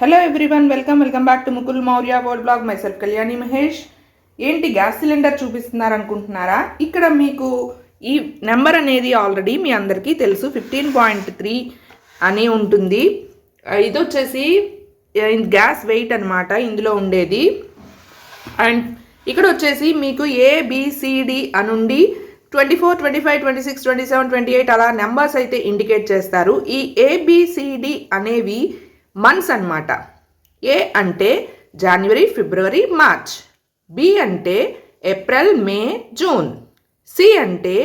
Hello everyone welcome welcome back to Mukul Mourya world blog myself Kalyani Mahesh ఏంటి gas cylinder చూపిస్తున్నారు అనుకుంటున్నారా ఇక్కడ మీకు ఈ నెంబర్ అనేది ఆల్రెడీ మీ అందరికీ తెలుసు. ఫిఫ్టీన్ పాయింట్ త్రీ అని ఉంటుంది. ఇది వచ్చేసి గ్యాస్ వెయిట్ అనమాట ఇందులో ఉండేది. అండ్ ఇక్కడ వచ్చేసి మీకు A B C D అనుండి twenty four twenty five twenty six twenty seven twenty eight అలా నెంబర్స్ అయితే ఇండికేట్ చేస్తారు. ఈ ఏబిసిడి అనేవి మంత్స్ అన్నమాట. ఏ అంటే జనవరి ఫిబ్రవరి మార్చ్ బి అంటే ఏప్రిల్ మే జూన్ సి అంటే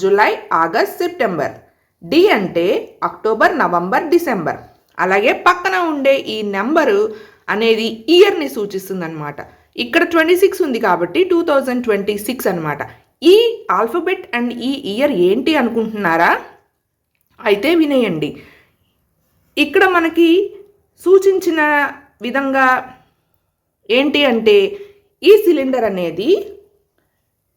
జూలై ఆగస్ట్ సెప్టెంబర్ డి అంటే అక్టోబర్ నవంబర్ డిసెంబర్ అలాగే పక్కన ఉండే ఈ నెంబరు అనేది ఇయర్ని సూచిస్తుంది ఇక్కడ ట్వంటీ సిక్స్ ఉంది కాబట్టి టూ థౌజండ్ ట్వంటీ సిక్స్ అనమాట ఈ ఆల్ఫబెట్ అండ్ ఈ ఇయర్ ఏంటి అనుకుంటున్నారా? అయితే వినేయండి. ఇక్కడ మనకి సూచించిన విధంగా ఏంటి అంటే ఈ సిలిండర్ అనేది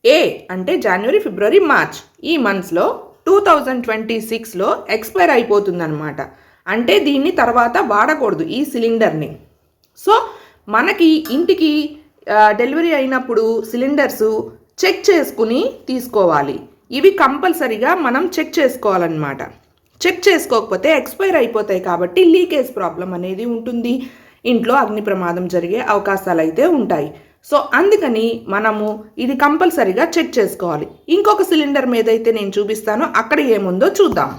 ఏ అంటే జనవరి ఫిబ్రవరి మార్చ్ ఈ మంత్స్లో టూ థౌజండ్ ట్వంటీ సిక్స్లో ఎక్స్పైర్ అయిపోతుందన్నమాట. అంటే దీన్ని తర్వాత వాడకూడదు ఈ సిలిండర్ని. సో మనకి ఇంటికి డెలివరీ అయినప్పుడు సిలిండర్స్ చెక్ చేసుకుని తీసుకోవాలి. ఇవి కంపల్సరిగా మనం చెక్ చేసుకోవాలన్నమాట. చెక్ చేసుకోకపోతే ఎక్స్పైర్ అయిపోతాయి కాబట్టి లీకేజ్ ప్రాబ్లం అనేది ఉంటుంది. ఇంట్లో అగ్ని ప్రమాదం జరిగే అవకాశాలు అయితే ఉంటాయి. సో అందుకని మనము ఇది కంపల్సరీగా చెక్ చేసుకోవాలి. ఇంకొక సిలిండర్ మీద అయితే నేను చూపిస్తాను. అక్కడ ఏముందో చూద్దాం.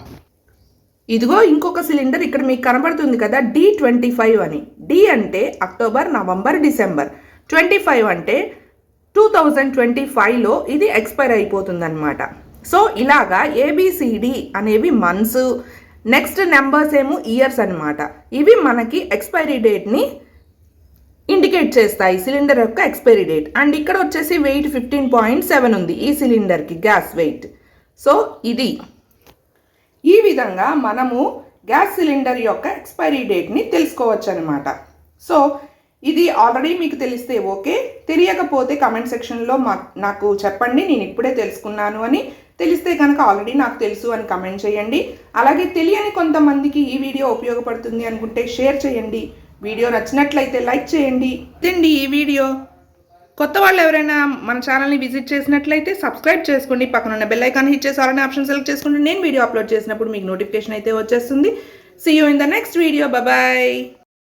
ఇదిగో ఇంకొక సిలిండర్ ఇక్కడ మీకు కనబడుతుంది కదా డి ట్వంటీ ఫైవ్ అని. డి అంటే October November December twenty five అంటే టూ థౌజండ్ ట్వంటీ ఫైవ్లో ఇది ఎక్స్పైర్ అయిపోతుంది అనమాట సో ఇలాగా ఏబిసిడి అనేవి మంత్స్ నెక్స్ట్ నెంబర్స్ ఏమో ఇయర్స్ అన్నమాట. ఇవి మనకి ఎక్స్పైరీ డేట్ని ఇండికేట్ చేస్తాయి సిలిండర్ యొక్క ఎక్స్పైరీ డేట్ అండ్ ఇక్కడ వచ్చేసి వెయిట్ ఫిఫ్టీన్ పాయింట్ సెవెన్ ఉంది ఈ సిలిండర్కి గ్యాస్ వెయిట్ సో ఇది. ఈ విధంగా మనము గ్యాస్ సిలిండర్ యొక్క ఎక్స్పైరీ డేట్ని తెలుసుకోవచ్చు అనమాట సో ఇది ఆల్రెడీ మీకు తెలిస్తే ఓకే తెలియకపోతే కమెంట్ సెక్షన్లో మా నాకు చెప్పండి నేను ఇప్పుడే తెలుసుకున్నాను అని తెలిస్తే కనుక ఆల్రెడీ నాకు తెలుసు అని కమెంట్ చేయండి. అలాగే తెలియని కొంతమందికి ఈ వీడియో ఉపయోగపడుతుంది అనుకుంటే షేర్ చేయండి. వీడియో నచ్చినట్లయితే లైక్ చేయండి. తిండి ఈ వీడియో కొత్త వాళ్ళు ఎవరైనా మన ఛానల్ని విజిట్ చేసినట్లయితే సబ్స్క్రైబ్ చేసుకోండి. పక్కన ఉన్న బెల్ ఐకాన్ హిట్ చేసి ఆల్రెడీ ఆప్షన్ సెలెక్ట్ చేసుకుంటే నేను వీడియో అప్లోడ్ చేసినప్పుడు మీకు నోటిఫికేషన్ అయితే వచ్చేస్తుంది. See you in the next video bye